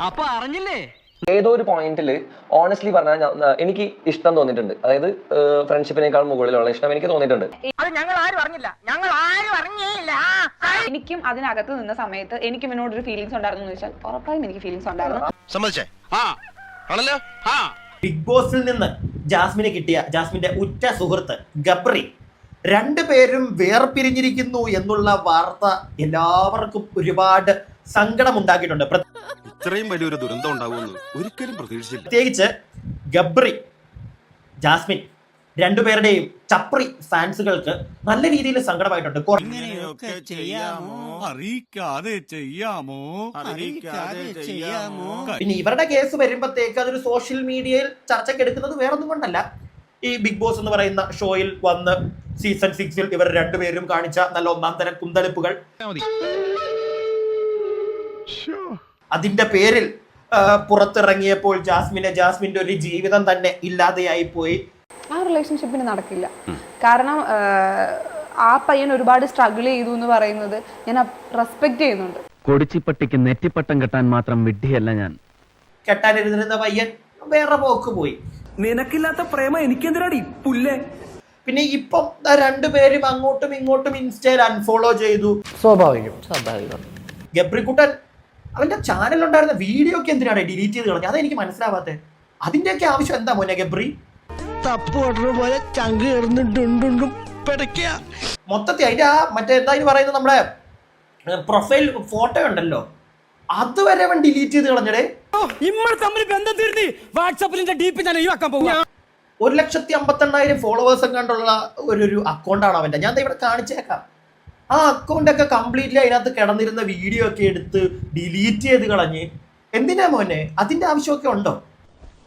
അപ്പൊ അറിഞ്ഞില്ലേ? ഏതോ ഒരു പോയിന്റിൽ ഓണസ്റ്റ്ലി പറഞ്ഞാൽ എനിക്ക് ഇഷ്ടം തോന്നിയിട്ടുണ്ട്. അതായത് ഫ്രണ്ട്ഷിപ്പിനേക്കാൾ മുകളിലുള്ള ഇഷ്ടം എനിക്ക് തോന്നിയിട്ടുണ്ട്. അത് ഞങ്ങൾ ആരും അറിഞ്ഞില്ല. ഞങ്ങൾ ആരും അറിഞ്ഞില്ല എനിക്കും അതിനകത്ത് നിന്ന സമയത്ത് എനിക്ക് ഇവനോട് ഒരു ഫീലിംഗ്സ് ഉണ്ടായിരുന്നു എന്ന് വെച്ചാൽ ഉറപ്പായും എനിക്ക് ഫീലിംഗ്സ് ഉണ്ടായിരുന്നു. സമ്മതിച്ചേ? ആണല്ലോ? ബിഗ് ബോസിൽ നിന്ന് ജാസ്മിനെ കിട്ടിയ ജാസ്മിന്റെ ഉറ്റ സുഹൃത്ത് ഗബ്രി രണ്ടുപേരും വേർപിരിഞ്ഞിരിക്കുന്നു എന്നുള്ള വാർത്ത എല്ലാവർക്കും ഒരുപാട് സങ്കടം ഉണ്ടാക്കിയിട്ടുണ്ട് പ്ര- ഇത്രയും വലിയൊരു ദുരന്തം ഉണ്ടാവുമെന്ന് ഒരിക്കലും പ്രതീക്ഷിച്ചില്ല. പ്രത്യേകിച്ച് ഗബ്രി ജാസ്മിൻ രണ്ടുപേരുടെയും ചപ്രി ഫാൻസുകൾക്ക് നല്ല രീതിയിൽ സങ്കടമായിട്ടുണ്ട്. ഇങ്ങനെയൊക്കെ ചെയ്യാമോ? അറിയിക്കാതെ ചെയ്യാമോ? അറിയിക്കാതെ ചെയ്യാമോ? പിന്നെ ഇവരുടെ കേസ് വരുമ്പോഴത്തേക്ക് അതൊരു സോഷ്യൽ മീഡിയയിൽ ചർച്ചയ്ക്ക് എടുക്കുന്നത് വേറൊന്നും കൊണ്ടല്ല. ഈ ബിഗ് ബോസ് എന്ന് പറയുന്ന ഷോയിൽ വന്ന് സീസൺ സിക്സിൽ ഇവർ രണ്ടുപേരും കാണിച്ച നല്ല ഒന്നാം തരം കുന്തളിപ്പുകൾ. അതിന്റെ പേരിൽ പുറത്തിറങ്ങിയപ്പോൾ ജാസ്മിനെ ജാസ്മിന്റെ ഒരു ജീവിതം തന്നെ ഇല്ലാതെയായി പോയി. ആ റിലേഷൻഷിപ്പിന് നടക്കില്ല. കാരണം ആ പയ്യൻ ഒരുപാട് സ്ട്രഗിൾ ചെയ്തു എന്ന് പറയുന്നത് ഞാൻ റെസ്പെക്ട് ചെയ്യുന്നുണ്ട്. കൊടിച്ചിപ്പട്ടിക്ക് നെറ്റിപ്പട്ടം കെട്ടാൻ മാത്രം വിഡ്ഢിയല്ല ഞാൻ. കെട്ടാനിരുന്നിരുന്ന പയ്യൻ വേറെ പോക്ക് പോയി. നിനക്കില്ലാത്ത പ്രേമ എനിക്കെന്തിനാടി പുല്ലേ? പിന്നെ ഇപ്പം രണ്ടുപേരും അങ്ങോട്ടും ഇങ്ങോട്ടും ഇൻസ്റ്റയിൽ അൺഫോളോ ചെയ്തു. സ്വാഭാവികം സ്വാഭാവികം. ഗബ്രിക്കുട്ടൻ അവന്റെ ചാനലുണ്ടായിരുന്ന വീഡിയോ ഒക്കെ എന്തിനാണ് ഡിലീറ്റ് ചെയ്ത് കളഞ്ഞത്? അതെനിക്ക് മനസ്സിലാവാത്തത് അതിന്റെയൊക്കെ ആവശ്യം എന്താ മോനെ ഗബ്രി? തപ്പ് പോലെ ചങ്ക് മൊത്തത്തിൽ അതിന്റെ ആ മറ്റേ എന്താ ഇനി പറയുന്നത് നമ്മുടെ പ്രൊഫൈൽ ഫോട്ടോ ഉണ്ടല്ലോ. അതുവരെ അവൻ ഡിലീറ്റ് ചെയ്ത് കളഞ്ഞടേ. ഇമ്മൾ തമ്മിൽ ബന്ധം തീർന്നി ഞാൻ ഒഴിവാക്കാൻ ഒരു ലക്ഷത്തി അമ്പത്തെണ്ണായിരം ഫോളോവേഴ്സും കണ്ടുള്ള ഒരു അക്കൗണ്ടാണ് അവന്റെ. ഞാൻ ഇവിടെ കാണിച്ചേക്കാം. ആ അക്കൗണ്ട് ഒക്കെ കംപ്ലീറ്റ്ലി അതിനകത്ത് കിടന്നിരുന്ന വീഡിയോ ഒക്കെ എടുത്ത് ഡിലീറ്റ് ചെയ്ത് കളഞ്ഞ്. എന്തിനാ മോനെ? അതിന്റെ ആവശ്യമൊക്കെ ഉണ്ടോ?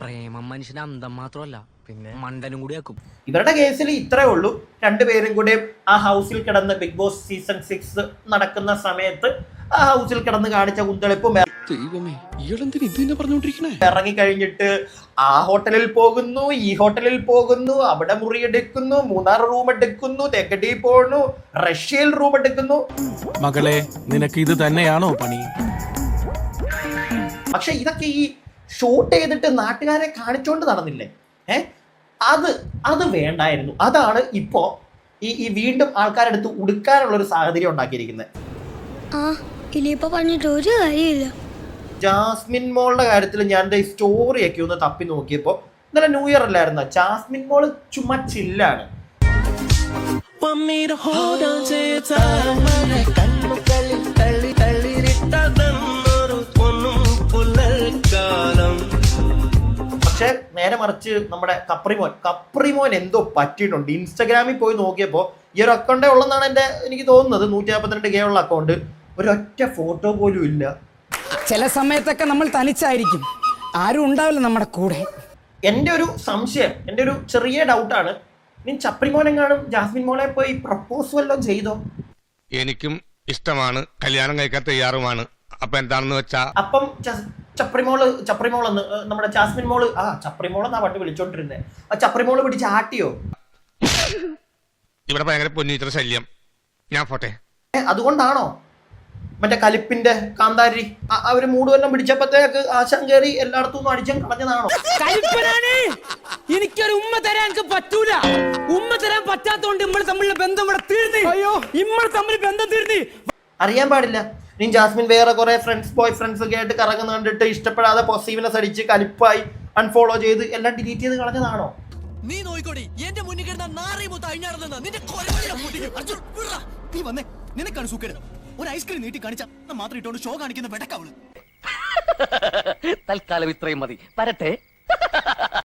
പ്രേമം മനുഷ്യന് അന്തം മാത്രമല്ല പിന്നെ? മണ്ടനും കൂടി ആക്കും. ഇവരുടെ കേസിൽ ഇത്രേ ഉള്ളൂ. രണ്ടുപേരും കൂടെ ആ ഹൗസിൽ കിടന്ന് ബിഗ് ബോസ് സീസൺ സിക്സ് നടക്കുന്ന സമയത്ത് ആ ഹൗസിൽ കിടന്ന് കാണിച്ച കുന്തളിപ്പും ഇറങ്ങി കഴിഞ്ഞിട്ട് ആ ഹോട്ടലിൽ പോകുന്നു ഈ ഹോട്ടലിൽ പോകുന്നു അവിടെ മുറി എടുക്കുന്നു മൂന്നാർ റൂം എടുക്കുന്നു തെക്കടി പോകുന്നു റഷ്യയിൽ റൂം എടുക്കുന്നു. മകളെ നിനക്ക് ഇത് തന്നെയാണോ പണി? പക്ഷെ ഇതൊക്കെ ഈ ഷൂട്ട് ചെയ്തിട്ട് നാട്ടുകാരെ കാണിച്ചോണ്ട് നടന്നില്ലേ? ഏ? അത് അത് വേണ്ടായിരുന്നു. അതാണ് ഇപ്പോ ഈ ഈ വീണ്ടും ആൾക്കാരെടുത്ത് ഉടുക്കാനുള്ള ഒരു സാഹചര്യം ഉണ്ടാക്കിയിരിക്കുന്നത്. ആ ഇനിയിപ്പോ പറഞ്ഞിട്ട് ഒരു കാര്യമില്ല. ജാസ്മിൻ മോളുടെ കാര്യത്തിൽ ഞാൻ സ്റ്റോറി ഒക്കെ ഒന്ന് തപ്പി നോക്കിയപ്പോ ഇന്നലെ ന്യൂ ഇയർ അല്ലായിരുന്നു? ജാസ്മിൻ മോൾ ചുമ്മാ ചില്ലാണ് പക്ഷെ നേരെ മറിച്ച് നമ്മുടെ കപ്രിമോൻ കപ്രിമോൻ എന്തോ പറ്റിയിട്ടുണ്ട്. ഇൻസ്റ്റഗ്രാമിൽ പോയി നോക്കിയപ്പോൾ ഈ ഒരു അക്കൗണ്ടേ ഉള്ളെന്നാണ് എന്റെ എനിക്ക് തോന്നുന്നത്. നൂറ്റി നാൽപ്പത്തിരണ്ട് കെ ഉള്ള അക്കൗണ്ട് ഒരൊറ്റ ഫോട്ടോ പോലും ഇല്ല. ചില സമയത്തൊക്കെ നമ്മൾ തനിച്ചായിരിക്കും. ആരും ഉണ്ടാവില്ല നമ്മുടെ കൂടെ. എന്റെ ഒരു സംശയം എന്റെ ഒരു ചെറിയ ഡൗട്ടാണ്. നീ ചപ്രി മോനെ കാണും ജാസ്മിൻ മോളെ പോയി പ്രപ്പോസ് വല്ലതും ചെയ്തോ? എനിക്കും ഇഷ്ടമാണ്. കല്യാണം കഴിക്കാൻ തയ്യാറുമാണ്. അപ്പൊ എന്താണെന്ന് വെച്ചാ അപ്പം ച- ചപ്രിമോൾ ചപ്രിമോളെന്ന് ഏ, നമ്മുടെ ജാസ്മിൻ മോൾ ആ ചപ്രിമോളെന്നാ പണ്ട് വിളിച്ചോണ്ടിരുന്നത് ആ ചപ്രിമോൾ പിടിച്ച് ആട്ടിയോ? ഇവിടെ ഭയങ്കര പൊന്നീറ്റർ ശല്യം. ഞാൻ പോട്ടെ. ഏ, അതുകൊണ്ടാണോ? മറ്റേ കലിപ്പിന്റെ കാന്താരി അവർ അവർ മൂടുവെല്ലാം പിടിച്ചപ്പോഴത്തേക്ക് ആശാൻ കയറി എല്ലായിടത്തും അടിച്ചും കളഞ്ഞതാണോ? എനിക്കൊരു ഉമ്മ തരാൻ പറ്റൂല. ഉമ്മ തരാൻ പറ്റാത്തോണ്ട് നമ്മൾ തമ്മിലുള്ള ബന്ധം ഇവിടെ തീർന്നി. അയ്യോ. നമ്മൾ തമ്മിൽ ബന്ധം തീർന്നി. അറിയാൻ പാടില്ല. നീ ജാസ്മിൻ വേറെ കുറെ ഫ്രണ്ട്സ് ബോയ് ഫ്രണ്ട്സ് ഒക്കെ ആയിട്ട് കറങ്ങുന്ന കണ്ടിട്ട് ഇഷ്ടപ്പെടാതെ പോസീവ്നെസ് അടിച്ച് കലിപ്പായി അൺഫോളോ ചെയ്ത് എല്ലാം ഡിലീറ്റ് ചെയ്ത് കളഞ്ഞതാണോ? നീ നോയിക്കോടി. എന്റെ മുന്നിൽ കിടന്ന നാറി മുത്ത അഴിഞ്ഞാടുന്ന നിന്റെ. നീ വന്നേ. നിനക്കാണ് സൂക്കര് ഒരു ഐസ്ക്രീം നീട്ടി കാണിച്ച മാത്രം ഇട്ടോണ്ട് ഷോ കാണിക്കുന്ന വെടക്കവൾ തൽക്കാലം ഇത്രയും മതി. വരട്ടെ.